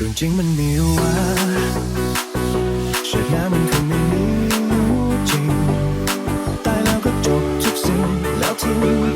เรื่องจริงมันมีอยู่ว่าชาติหน้ามันคงไม่มีรู้จริง ตายแล้วก็จบทุกสิ่งแล้วทิ้ง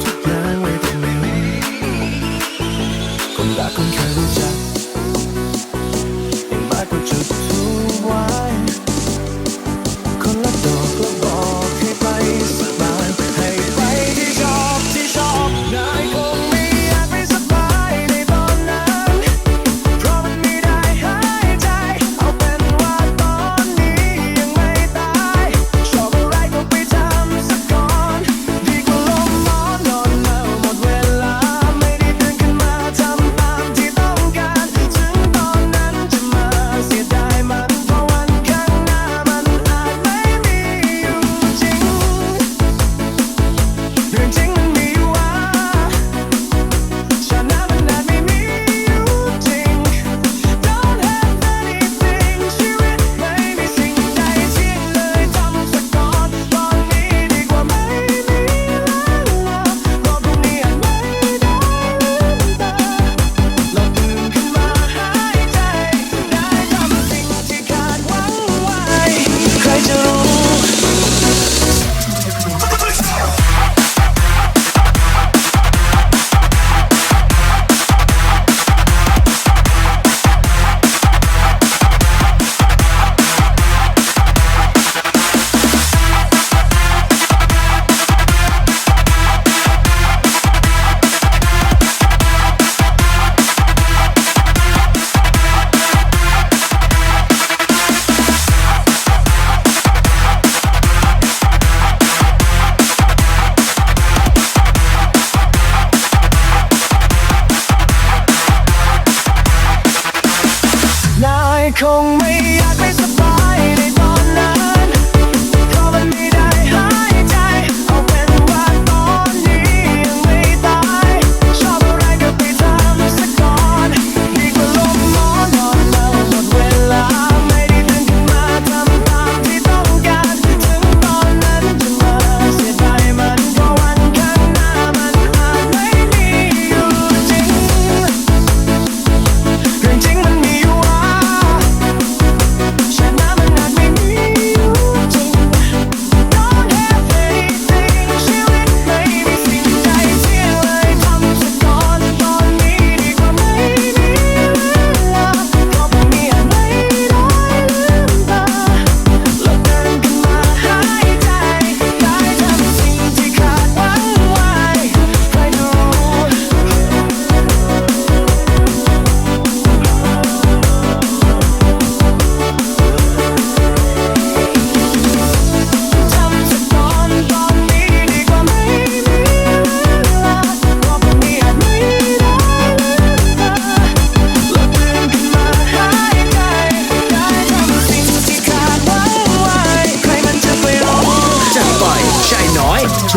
คงไม่อยาก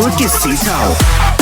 Curte Cital.